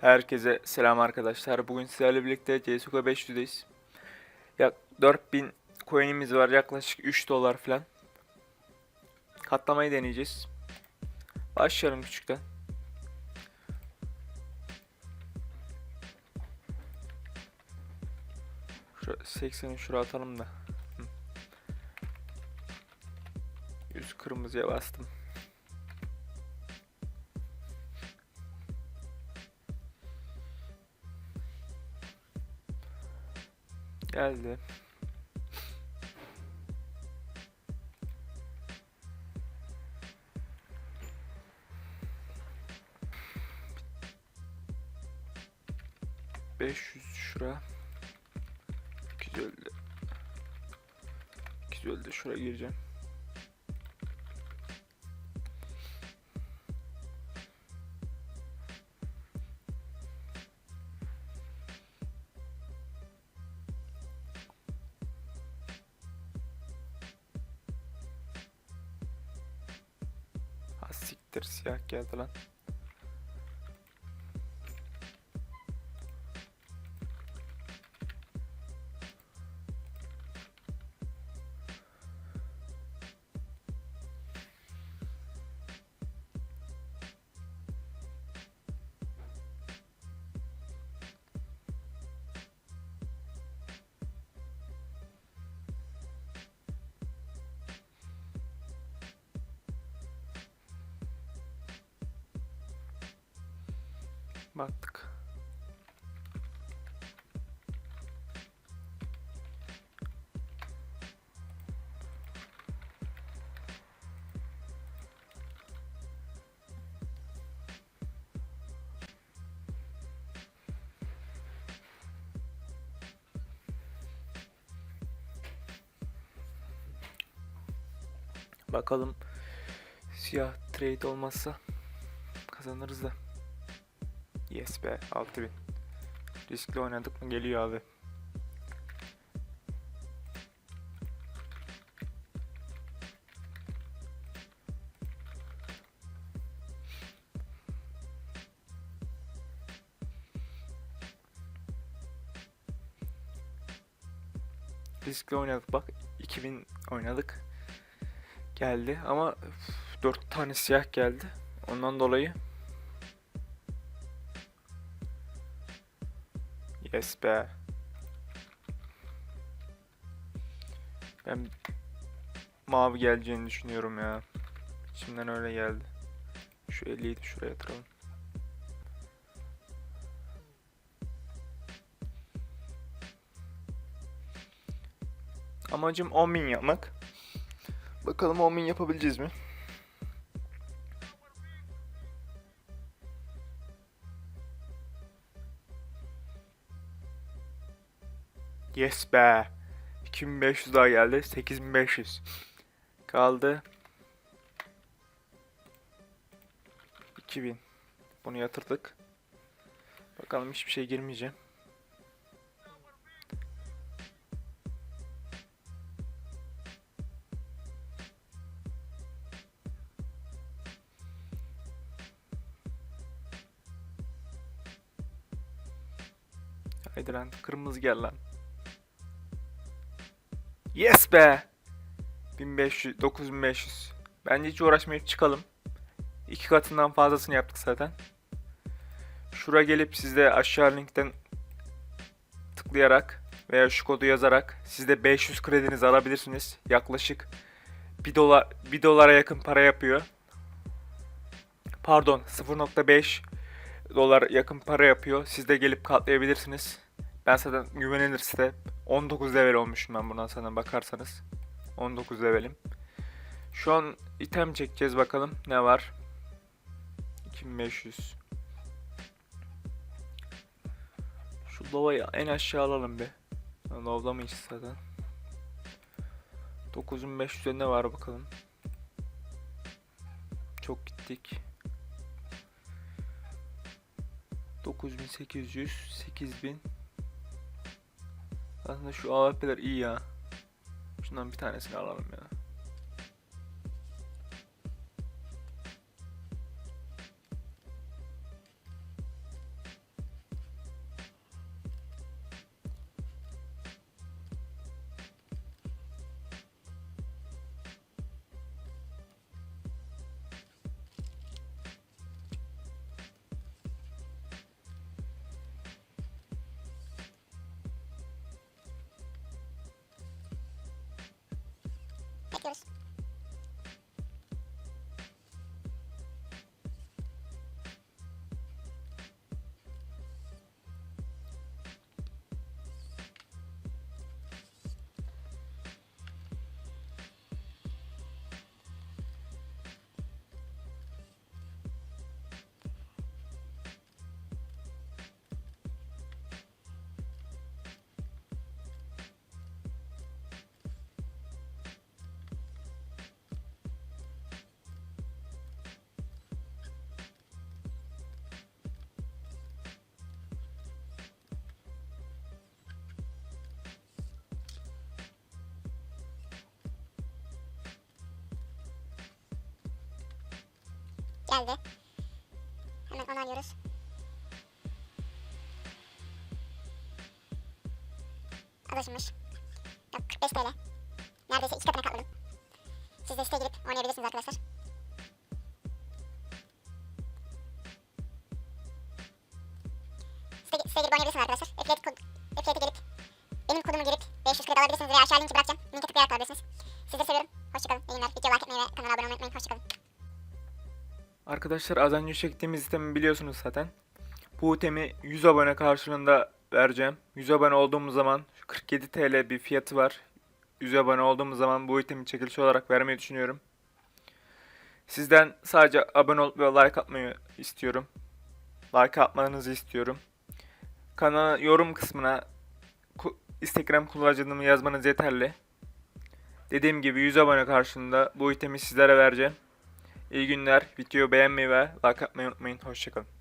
Herkese selam arkadaşlar. Bugün sizlerle birlikte CSGO 500'deyiz. Yak 4000 coin'imiz var. Yaklaşık 3 dolar falan. Katlamayı deneyeceğiz. Başlayalım küçükten. Şura 80'i şuraya atalım da. Hı. 100 kırmızıya bastım. Geldi. Beş yüz şura. Güzel de. Güzel de şuraya gireceğim. Siktir siyah geldi lan. Baktık. Bakalım siyah trade olmazsa kazanırız da. Yes be 6000. Riskli oynadık mı geliyor abi. Riskli oynadık bak 2000 oynadık. Geldi ama 4 tane siyah geldi. Ondan dolayı Yes be. Ben mavi geleceğini düşünüyorum ya. İçimden öyle geldi. Şu 50'yi de şuraya yatıralım. Amacım 10.000 yapmak. Bakalım 10.000 yapabileceğiz mi? Yes be. 2500 daha geldi. 8500. Kaldı. 2000. Bunu yatırdık. Bakalım hiçbir şey girmeyeceğim. Haydi lan kırmızı gel lan. Yes be. 1500, 9500. Bence hiç uğraşmayıp çıkalım. İki katından fazlasını yaptık zaten. Şura gelip siz de aşağı linkten tıklayarak veya şu kodu yazarak siz de 500 kredinizi alabilirsiniz. Yaklaşık 1 dolar 1 dolara yakın para yapıyor. Pardon 0.5 dolar yakın para yapıyor. Siz de gelip katlayabilirsiniz. Ben zaten güvenilir site. 19 level olmuşum ben buna sana bakarsanız. 19 levelim. Şu an item çekeceğiz bakalım ne var. 2500. Şu lovayı en aşağı alalım bir. Lovda mıyız zaten? 9500'de ne var bakalım. Çok gittik. 9800, 8000. Aslında şu AWP'ler iyi ya. Şundan bir tanesini alalım ya. よし Geldi. Hemen onaylıyoruz. Alışmış. Yok 45 TL. Neredeyse iki katına katladım. Siz de siteye girip oynayabilirsiniz arkadaşlar. Site, siteye girip oynayabilirsiniz arkadaşlar. Affiliate, kod, affiliate'e gelip benim kodumu girip 500 kredi alabilirsiniz veya aşağı linki bırakacağım. Linke tıklayarak alabilirsiniz. Sizleri seviyorum. Hoşçakalın. İyi günler. Video like etmeyi ve kanala abone olmayı unutmayın. Hoşçakalın. Arkadaşlar az önce çektiğimiz sistemi biliyorsunuz zaten. Bu itemi 100 abone karşılığında vereceğim. 100 abone olduğumuz zaman 47 TL bir fiyatı var. 100 abone olduğumuz zaman bu itemi çekiliş olarak vermeyi düşünüyorum. Sizden sadece abone olup ve like atmayı istiyorum. Like atmanızı istiyorum. Kanala yorum kısmına Instagram kullanıcılığımı yazmanız yeterli. Dediğim gibi 100 abone karşılığında bu itemi sizlere vereceğim. İyi günler. Videoyu beğenmeyi ve like atmayı unutmayın. Hoşçakalın.